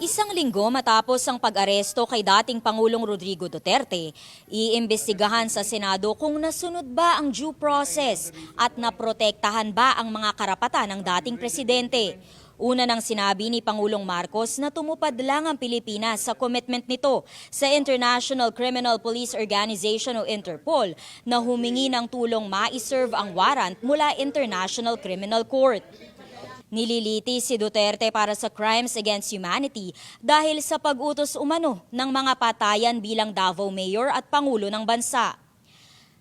Isang linggo matapos ang pag-aresto kay dating Pangulong Rodrigo Duterte, iimbestigahan sa Senado kung nasunod ba ang due process at naprotektahan ba ang mga karapatan ng dating presidente. Una nang sinabi ni Pangulong Marcos na tumupad lang ang Pilipinas sa commitment nito sa International Criminal Police Organization o Interpol na humingi ng tulong ma-serve ang warrant mula International Criminal Court. Nililiti si Duterte para sa crimes against humanity dahil sa pag-utos umano ng mga patayan bilang Davao Mayor at Pangulo ng bansa.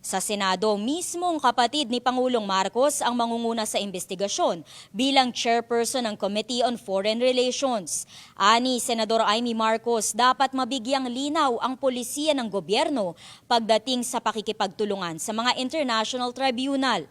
Sa Senado, mismong kapatid ni Pangulong Marcos ang mangunguna sa investigasyon bilang chairperson ng Committee on Foreign Relations. Ani Senador Amy Marcos, dapat mabigyang linaw ang polisiya ng gobyerno pagdating sa pakikipagtulungan sa mga international tribunal.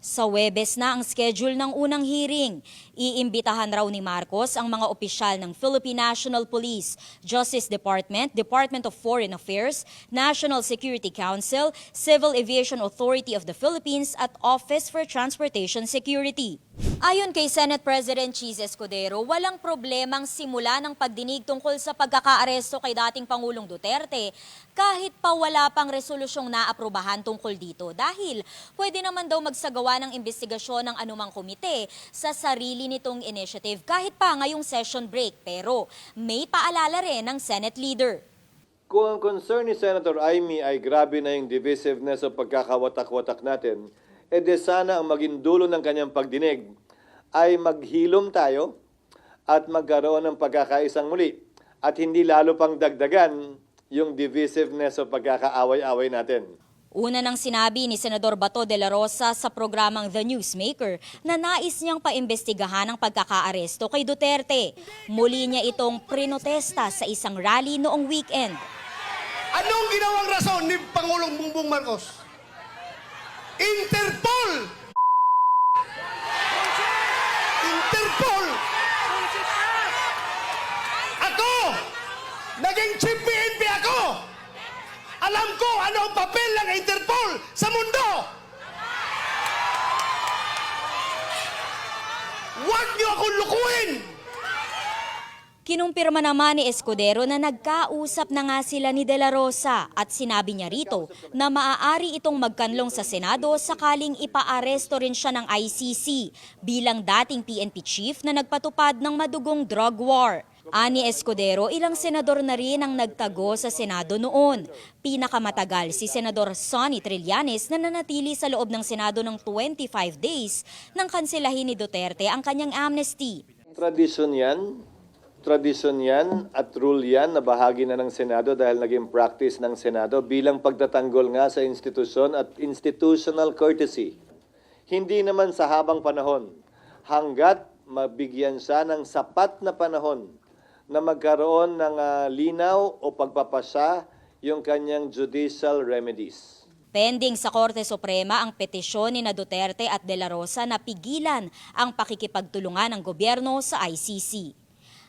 Sa Webes na ang schedule ng unang hearing. Iimbitahan raw ni Marcos ang mga opisyal ng Philippine National Police, Justice Department, Department of Foreign Affairs, National Security Council, Civil Aviation Authority of the Philippines at Office for Transportation Security. Ayon kay Senate President Cheese Escudero, walang problemang simula ng pagdinig tungkol sa pagkakaaresto kay dating Pangulong Duterte kahit pa wala pang resolusyong naaprubahan tungkol dito dahil pwede naman daw magsagawa ng investigasyon ng anumang komite sa sarili nitong initiative kahit pa ngayong session break pero may paalala rin ng Senate leader. Kung ang concern ni Senator Amy ay grabe na yung divisiveness o pagkakawatak-watak natin, eh de sana ang maging dulo ng kanyang pagdinig ay maghilom tayo at magkaroon ng pagkakaisang muli at hindi lalo pang dagdagan yung divisiveness o pagkakaaway-away natin. Una nang sinabi ni Senador Bato de la Rosa sa programang The Newsmaker na nais niyang paimbestigahan ang pagkakaaresto kay Duterte. Muli niya itong prinotesta sa isang rally noong weekend. Anong ginawang rason ni Pangulong Bongbong Marcos? Interpol! Interpol! Ako! Naging chief PNP ako! Alam ko ano ang papel ng Interpol sa mundo! Huwag niyo akong lukuhin! Kinumpirma naman ni Escudero na nagkausap na nga sila ni De La Rosa at sinabi niya rito na maaari itong magkanlong sa Senado sakaling ipaaresto rin siya ng ICC bilang dating PNP chief na nagpatupad ng madugong drug war. Ani Escudero, ilang senador na rin ang nagtago sa Senado noon. Pinakamatagal si Senador Sonny Trillanes na nanatili sa loob ng Senado ng 25 days nang kanselahin ni Duterte ang kanyang amnesty. Tradisyon yan, tradisyon yan at rule yan na bahagi na ng Senado dahil naging practice ng Senado bilang pagtatanggol nga sa institusyon at institutional courtesy. Hindi naman sa habang panahon, hanggat mabigyan siya ng sapat na panahon na magkaroon ng ah, linaw o pagpapasa yung kanyang judicial remedies. Pending sa Korte Suprema ang petisyon ni Duterte at De La Rosa na pigilan ang pakikipagtulungan ng gobyerno sa ICC.